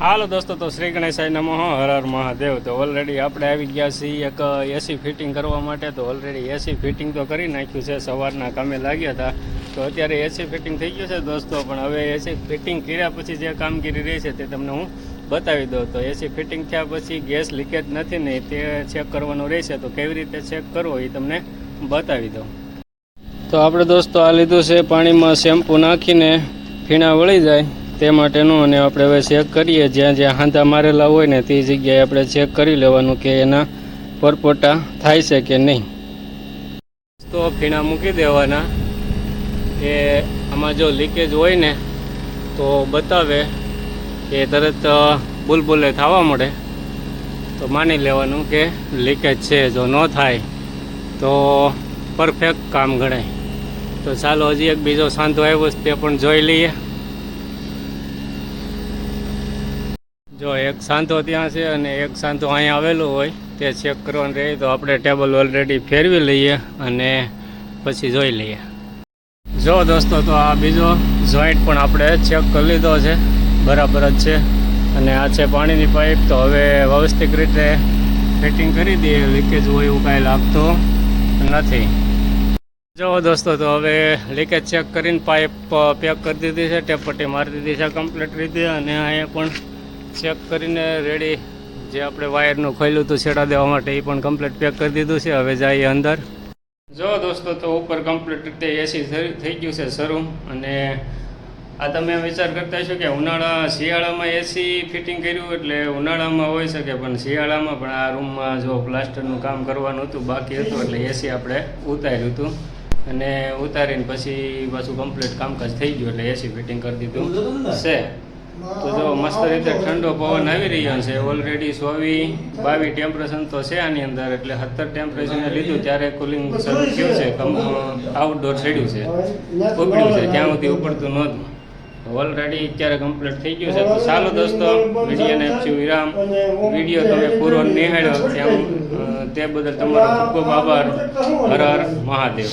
હાલો દોસ્તો, તો શ્રી ગણેશાય નમઃ, હર હર મહાદેવ. તો ઓલરેડી આપણે આવી ગયા છીએ એક એસી ફિટિંગ કરવા માટે. તો ઓલરેડી એસી ફિટિંગ તો કરી નાખ્યું છે. સવારના કામે લાગ્યા હતા. તો અત્યારે એસી ફિટિંગ થઈ ગયું છે દોસ્તો. પણ હવે એસી ફિટિંગ કર્યા પછી જે કામગીરી રહી છે તે તમને હું બતાવી દઉં. તો એસી ફિટિંગ થયા પછી ગેસ લીકેજ નથી ને તે ચેક કરવાનું રહેશે. તો કેવી રીતે ચેક કરવો એ તમને બતાવી દઉં. તો આપણે દોસ્તો આ લીધું છે. પાણીમાં શેમ્પુ નાખીને ફીણા વળી જાય. તે માટેનું અને આપણે હવે ચેક કરીએ. જ્યાં જ્યાં હાંધા મારેલા હોય ને તે જગ્યાએ આપણે ચેક કરી લેવાનું કે એના પરપોટા થાય છે કે નહીં. તો ફીણા મૂકી દેવાના કે આમાં જો લીકેજ હોય ને તો બતાવે કે તરત બુલબુલે થવા મળે. તો માની લેવાનું કે લીકેજ છે, જો ન થાય તો પરફેક્ટ કામ ગણાય. તો ચાલો હજી એક બીજો સાંધો આવ્યો છે તે પણ જોઈ લઈએ. જો એક સાંધો ત્યાં છે અને એક સાંધો અહીંયા આવેલો હોય, તે ચેક કરવાનું રહે તો આપણે ટેબલ ઓલરેડી ફેરવી લઈએ અને પછી જોઈ લઈએ. જો દોસ્તો, તો આ બીજો જોઈન્ટ પણ આપણે ચેક કરી લીધો છે. બરાબર જ છે. અને આ છે પાણીની પાઇપ તો હવે વ્યવસ્થિત રીતે ફિટિંગ કરી દઈએ. લીકેજ હોય એવું કાંઈ લાગતું નથી. જો દોસ્તો, તો હવે લીકેજ ચેક કરીને પાઇપ પેક કરી દીધી છે. ટેપટી મારી દીધી છે કમ્પ્લીટ રીતે. અને અહીંયા પણ ચેક કરીને રેડી જે આપણે વાયરનું ખોલ્યું હતું છેડા દેવા માટે એ પણ કમ્પ્લીટ પેક કરી દીધું છે. હવે જઈએ અંદર. જો દોસ્તો તો ઉપર કમ્પ્લીટ રીતે એસી થઈ ગયું છે શરૂ. અને આ તમે વિચાર કરતા છો કે ઉનાળા શિયાળામાં એસી ફિટિંગ કર્યું એટલે ઉનાળામાં હોઈ શકે પણ શિયાળામાં પણ આ રૂમમાં જો પ્લાસ્ટરનું કામ કરવાનું હતું બાકી હતું એટલે એસી આપણે ઉતાર્યું હતું. અને ઉતારીને પછી પાછું કમ્પ્લીટ કામકાજ થઈ ગયું એટલે એસી ફિટિંગ કરી દીધું છે. તો જો મસ્ત રીતે ઠંડો પવન આવી રહ્યો છે. ઓલરેડી સોવી બાવી ટેમ્પરેચર તો છે આની અંદર, એટલે સત્તર ટેમ્પરેચરને લીધું ત્યારે કુલિંગ શરૂ થયું છે. આઉટડોર ચડ્યું છે. ઉપડ્યું છે. ત્યાં સુધી ઉપડતું નહોતું. ઓલરેડી અત્યારે કમ્પ્લીટ થઈ ગયું છે. તો ચાલો દોસ્તો વિડીયોને આપશું વિરામ. વીડિયો તમે પૂરો નિહાળ્યો ત્યાં તે બદલ તમારો ખૂબ ખૂબ આભાર. હર હર મહાદેવ.